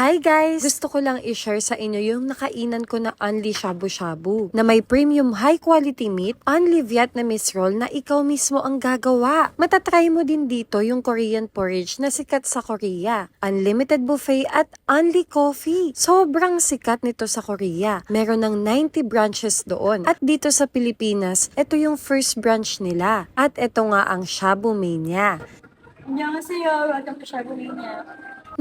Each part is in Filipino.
Hi guys! Gusto ko lang i-share sa inyo yung nakainan ko na Only Shabu Shabu na may premium high quality meat, Only Vietnamese roll na ikaw mismo ang gagawa. Matatry mo din dito yung Korean porridge na sikat sa Korea, unlimited buffet at only coffee. Sobrang sikat nito sa Korea. Meron ng 90 branches doon. At dito sa Pilipinas, ito yung first branch nila. At ito nga ang Shabu Mania. 안녕하세요. welcome to Shabulinia.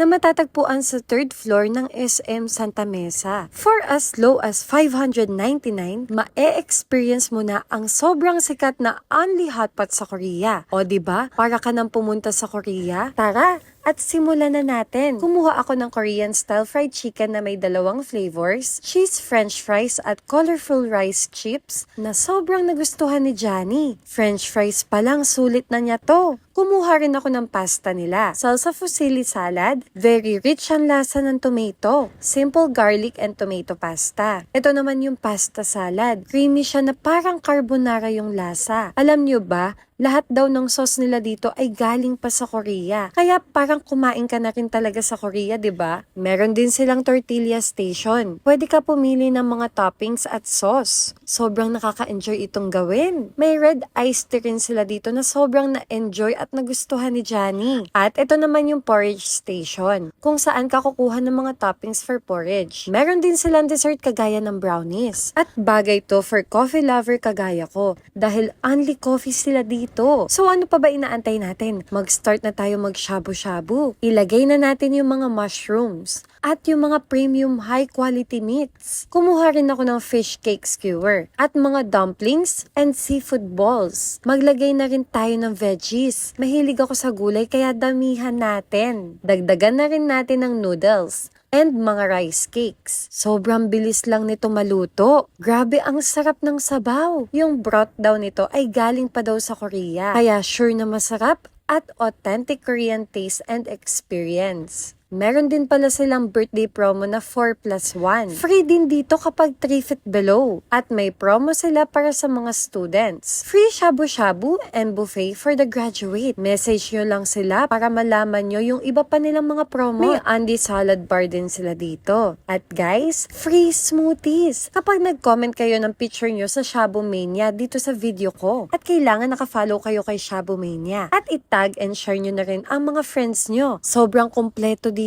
na matatagpuan sa third floor ng SM Santa Mesa. For as low as 599, ma-e-experience mo na ang sobrang sikat na only hotpot sa Korea. O ba? Para ka nang pumunta sa Korea? Tara! At simulan na natin. Kumuha ako ng Korean style fried chicken na may dalawang flavors, cheese french fries at colorful rice chips na sobrang nagustuhan ni Johnny. French fries pa lang sulit na niya to. Kumuha rin ako ng pasta nila. Salsa fusilli salad, very rich ang lasa ng tomato. Simple garlic and tomato pasta. Ito naman yung pasta salad. Creamy siya na parang carbonara yung lasa. Alam niyo ba, lahat daw ng sauce nila dito ay galing pa sa Korea. Kaya parang kumain ka na rin talaga sa Korea, 'di ba? Meron din silang tortilla station. Pwede ka pumili ng mga toppings at sauce. Sobrang nakaka-enjoy itong gawin. May red iced tea rin sila dito na sobrang na-enjoy at nagustuhan ni Johnny. At ito naman yung porridge station, kung saan ka kukuha ng mga toppings for porridge. Meron din silang dessert kagaya ng brownies. At bagay to for coffee lover kagaya ko dahil only coffee sila dito. So ano pa ba inaantay natin? Mag-start na tayo mag-shabu-shabu. Ilagay na natin yung mga mushrooms at yung mga premium high quality meats. Kumuha rin ako ng fish cake skewer at mga dumplings and seafood balls. Maglagay na rin tayo ng veggies. Mahilig ako sa gulay kaya damihan natin. Dagdagan na rin natin ng noodles and mga rice cakes. Sobrang bilis lang nito maluto. Grabe ang sarap ng sabaw. Yung broth daw nito ay galing pa daw sa Korea. Kaya sure na masarap at authentic Korean taste and experience. Meron din pala silang birthday promo na 4 plus 1. Free din dito kapag 3 feet below. At may promo sila para sa mga students. Free shabu-shabu and buffet for the graduate. Message nyo lang sila para malaman nyo yung iba pa nilang mga promo. May Andy salad bar din sila dito. At guys, free smoothies. Kapag nag-comment kayo ng picture nyo sa Shabu Mania dito sa video ko. At kailangan nakafollow kayo kay Shabu Mania. At itag and share nyo na rin ang mga friends nyo. Sobrang kompleto dito.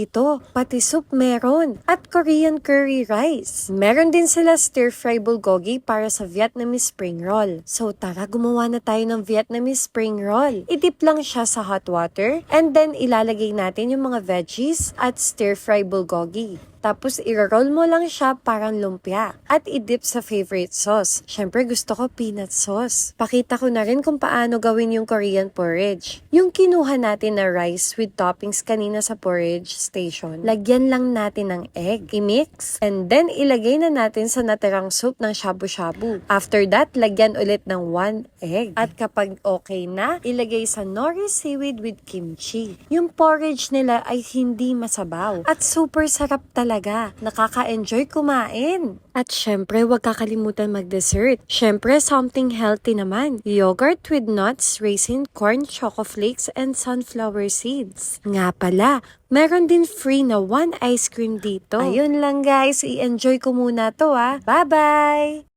Pati soup meron. At Korean curry rice. Meron din sila stir fry bulgogi para sa Vietnamese spring roll. So tara, gumawa na tayo ng Vietnamese spring roll. Idip lang siya sa hot water and then ilalagay natin yung mga veggies at stir fry bulgogi. Tapos, i-roll mo lang siya parang lumpia. At i-dip sa favorite sauce. Siyempre, gusto ko peanut sauce. Pakita ko na rin kung paano gawin yung Korean porridge. Yung kinuha natin na rice with toppings kanina sa porridge station, lagyan lang natin ng egg. I-mix. And then, ilagay na natin sa natirang soup ng shabu-shabu. After that, lagyan ulit ng one egg. At kapag okay na, ilagay sa nori seaweed with kimchi. Yung porridge nila ay hindi masabaw. At super sarap talaga. Nakaka-enjoy kumain. At syempre, huwag kakalimutan mag-dessert. Syempre, something healthy naman. Yogurt with nuts, raisin, corn, choco flakes, and sunflower seeds. Nga pala, meron din free na one ice cream dito. Ayun lang guys, i-enjoy ko muna to ah. Bye-bye!